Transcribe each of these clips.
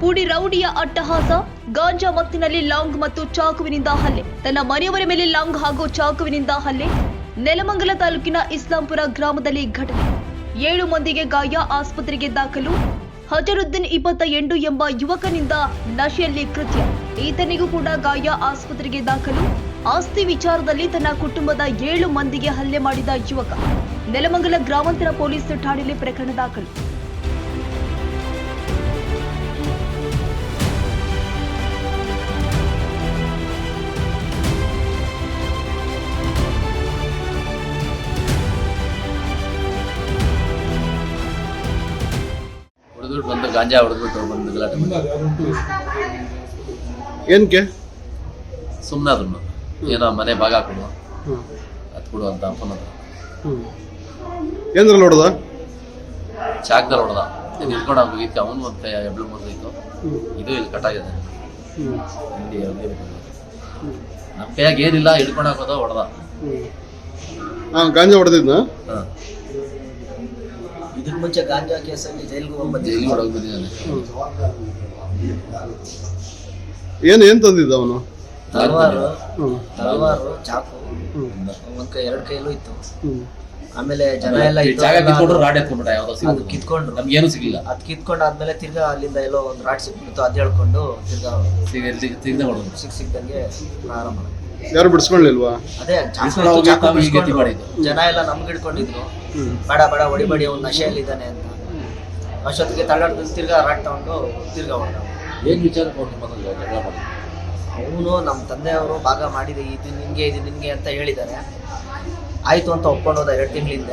ಪುಡಿ ರೌಡಿಯ ಅಟ್ಟಹಾಸ. ಗಾಂಜಾ ಮತ್ತಿನಲ್ಲಿ ಲಾಂಗ್ ಮತ್ತು ಚಾಕುವಿನಿಂದ ಹಲ್ಲೆ. ತನ್ನ ಮನೆಯವರ ಮೇಲೆ ಲಾಂಗ್ ಹಾಗೂ ಚಾಕುವಿನಿಂದ ಹಲ್ಲೆ. ನೆಲಮಂಗಲ ತಾಲೂಕಿನ ಇಸ್ಲಾಂಪುರ ಗ್ರಾಮದಲ್ಲಿ ಘಟನೆ. ಏಳು ಮಂದಿಗೆ ಗಾಯ, ಆಸ್ಪತ್ರೆಗೆ ದಾಖಲು. ಹಜರುದ್ದೀನ್ ಇಪ್ಪತ್ತ ಎಂಟು ಎಂಬ ಯುವಕನಿಂದ ನಶೆಯಲ್ಲಿ ಕೃತ್ಯ. ಈತನಿಗೂ ಕೂಡ ಗಾಯ, ಆಸ್ಪತ್ರೆಗೆ ದಾಖಲು. ಆಸ್ತಿ ವಿಚಾರದಲ್ಲಿ ತನ್ನ ಕುಟುಂಬದ ಏಳು ಮಂದಿಗೆ ಹಲ್ಲೆ ಮಾಡಿದ ಯುವಕ. ನೆಲಮಂಗಲ ಗ್ರಾಮಾಂತರ ಪೊಲೀಸ್ ಠಾಣೆಯಲ್ಲಿ ಪ್ರಕರಣ ದಾಖಲು. ಬಂದು ಗಾಂಜಾ ಹೊಡೆದ್ಬಿಟ್ಟು ಬಂದು ಗಲಾಟೆ ಮಾಡಿ ಏನಕ್ಕೆ ಸುಮ್ಮನೆ ಅದನ್ನು ಏನೋ ಮನೆ ಭಾಗ ಕೊಡು ಹತ್ತು ಕೊಡು ಅಂತ ಹತ್ರ ಏನ್ರಲ್ಲಿ ಹೊಡೆದ? ಚಾಕ್ದಲ್ಲಿ ಹೊಡೆದ. ಇದು ಇಟ್ಕೊಂಡು ಮುಗಿತು ಅವನು ಒಂದು ಕೈ ಎಬ್ಳು ಮುರಿದಿತ್ತು. ಇದು ಇಲ್ಲಿ ಕಟ್ಟಾಗಿದೆ ಆಗಿದೆ. ಅಲ್ಲಿ ನಮ್ಮ ಕೈಯಾಗ ಏನಿಲ್ಲ ಹಿಡ್ಕೊಂಡು ಹಾಕೋದ ಹೊಡೆದ. ಹಾಂ ಗಾಂಜಾ ಹೊಡೆದಿದ್ನ? ಹಾಂ. ಇದಕ್ ಮುಂಚೆ ಗಾಂಜಾ ಕೇಸಲ್ಲಿ ಜೈಲ್ಗೆ ಹೋಗ್ಬಂದು ಜೈಲಿಗೆ ಹೊಡೋಗಿ ಬಂದಿದ್ದಾನೆ. ಏನು ಏನು ತಂದಿದ್ದ ಅವನು? ತಲವಾರು ತಲವಾರು ಚಾಕು ಒಂದ್ ಕೈ ಎರಡು ಕೈಲೂ ಇತ್ತು. ಆಮೇಲೆ ಜನ ಎಲ್ಲ ಈ ಜಾಗ ಕಿತ್ಕೊಂಡ್ರು ರಾಡ್ ಎತ್ಕೊಂಡ್ಬಿಟ್ಟ ಯಾವ್ದೋ ಅದು ಸಿಗ್ಲಿಲ್ಲ. ಕಿತ್ಕೊಂಡ್ರು. ನಮ್ಗೇನು ಸಿಗಲಿಲ್ಲ. ಅದ್ ಕಿತ್ಕೊಂಡ್ ಆದ್ಮೇಲೆ ತಿರ್ಗಾ ಅಲ್ಲಿಂದ ಎಲ್ಲೋ ಒಂದು ರಾಡ್ ಸಿಕ್ಬಿಡ್ತು ಅದ್ ಹೇಳ್ಕೊಂಡು ತಿರ್ಗಾ ಸಿಗ ಸಿಗದೆ ಹೊಡೋದು ಸಿಕ್ ಸಿಕ್ದಂಗೆ ಪ್ರಾರಂಭ. ಯಾರು ಬಿಡಿಸ್ಕೊಳ್ಳಿಲ್ವಾ? ಅದೇ ಚಾಕು. ಜನ ಎಲ್ಲ ನಮ್ಗೆ ಹಿಡ್ಕೊಂಡಿದ್ರು. ಬೇಡ ಬೇಡ ಹೊಡಿಬೇಡಿ ಅವ್ನು ನಶೆಯಲ್ಲಿದ್ದಾನೆ ಅಂತ. ಅಷ್ಟೊತ್ತಿಗೆ ತಳ್ಳಾಡ್ದು ತಿರ್ಗಾ ರಾಟ್ ತಗೊಂಡು ತಿರ್ಗಾ ಏನ್ ಏನು ವಿಚಾರ ಜಗಳ ಅವನು ನಮ್ಮ ತಂದೆಯವರು ಭಾಗ ಮಾಡಿದೆ ಇದು ನಿನ್ಗೆ ಇದು ನಿನ್ಗೆ ಅಂತ ಹೇಳಿದ್ದಾರೆ. ಆಯ್ತು ಅಂತ ಒಪ್ಕೊಂಡು ಹೋದ ಎರಡು ತಿಂಗಳಿಂದ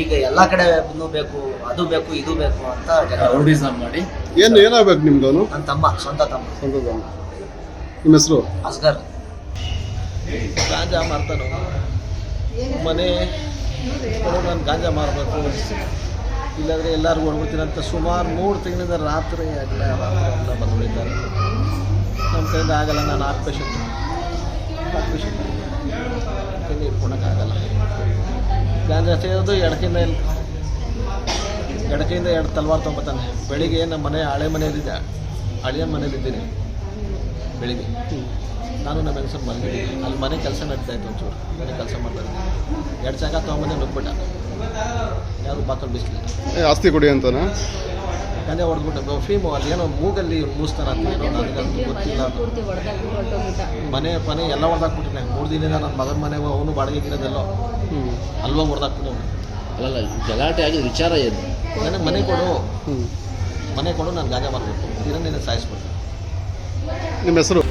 ಈಗ ಎಲ್ಲ ಕಡೆ ಇನ್ನೂ ಬೇಕು ಅದು ಬೇಕು ಇದು ಬೇಕು ಅಂತ ಜಗಳ ರೌಡಿಸಮ್ ಮಾಡಿ? ಏನು ಏನಾಗ್ಬೇಕು ನಿಮ್ಗೆ ಅವನು? ನನ್ನ ತಮ್ಮ. ಸ್ವಂತ ತಮ್ಮ. ನಿಮ್ಮ ಹೆಸರು? ಅಸ್ಗರ್. ಗಾಂಜಾ ಮಾರ್ತಾನು. ಮನೆ ನಾನು ಗಾಂಜಾ ಮಾರಬೇಕು. ಇಲ್ಲಾಂದರೆ ಎಲ್ಲರಿಗೂ ಹೊಡ್ಬಿಡ್ತೀನಂತ ಸುಮಾರು ಮೂರು ತಿಂಗಳಿಂದ ರಾತ್ರಿ ಆಗಲ್ಲ ರಾತ್ರಿ ಎಲ್ಲ ಬಂದುಬಿಟ್ಟಿದ್ದಾರೆ ನಮ್ಮ ಕೈಯಿಂದ ಆಗಲ್ಲ, ನಾನು ಆರು ಪೇಷಂಟ್ ಕೈಯಿಂದ ಇಟ್ಕೊಳಕ್ಕಾಗಲ್ಲ ಗಾಂಜಾ ಸೇರೋದು ಎಡಕಿಂದ ಇಲ್ಲ ಎಡಕೆಯಿಂದ ಎರಡು ತಲ್ವಾರ್ ತೊಗೊತಾನೆ ಬೆಳಿಗ್ಗೆ ನಮ್ಮ ಮನೆ ಹಳೆ ಮನೆಯಲ್ಲಿದ್ದೆ ಹಳೆಯ ಮನೇಲಿದ್ದೀನಿ ಬೆಳಿಗ್ಗೆ. ನಾನು ನಮ್ಮ ಹೆಂಗಸರು ಮಲಗಿದ್ದೀನಿ ಅಲ್ಲಿ ಮನೆ ಕೆಲಸ ನಡೀತಾ ಇತ್ತು ಒಂಚೂರು. ಮನೆ ಕೆಲಸ ಮಾಡ್ತಾರೆ. ಇದ್ದೆ ಎರಡು ಜಾಗ ತೊಗೊಂಬಂದೆ ನುಗ್ಬಿಟ್ಟ. ಯಾರು ಬಾಕಲ್ ಬಿಸ್ಲಿಲ್ಲ. ಏ ಆಸ್ತಿ ಕೊಡಿ ಅಂತನಾ? ಅದೇ ಹೊಡೆದ್ಬಿಟ್ಟು ಫೀಮು ಅಲ್ಲಿ ಏನೋ ಮೂಗಲ್ಲಿ ಮೂಸ್ತಾರ ಅಂತ ಏನೋ ನನಗಂತೂ ಗೊತ್ತಿಲ್ಲ. ಮನೆ ಮನೆ ಎಲ್ಲ ಹೊಡೆದಾಕ್ಬಿಟ್ಟಿನ ಮೂರು ದಿನದಿಂದ ನನ್ನ ಮಗನ ಮನೆಗೆ ಅವನು ಬಾಡಿಗೆ ಇರೋದೆಲ್ಲೋ ಹ್ಞೂ ಅಲ್ವಾ ಹೊಡೆದಾಕ್ಬಿಟ್ಟು ಅಲ್ಲಲ್ಲ ಗಲಾಟೆ ಆಗಿ ವಿಚಾರ ಏನು? ನನಗೆ ಮನೆ ಕೊಡು. ಹ್ಞೂ ಮನೆ ಕೊಡು ನಾನು ಗಾಜ ಮಾಡಬೇಕು. ಇದನ್ನ ನಿನ್ನ ಸಾಯಿಸ್ಬಿಡ್ತೀನಿ. ನಿಮ್ಮ ಹೆಸರು?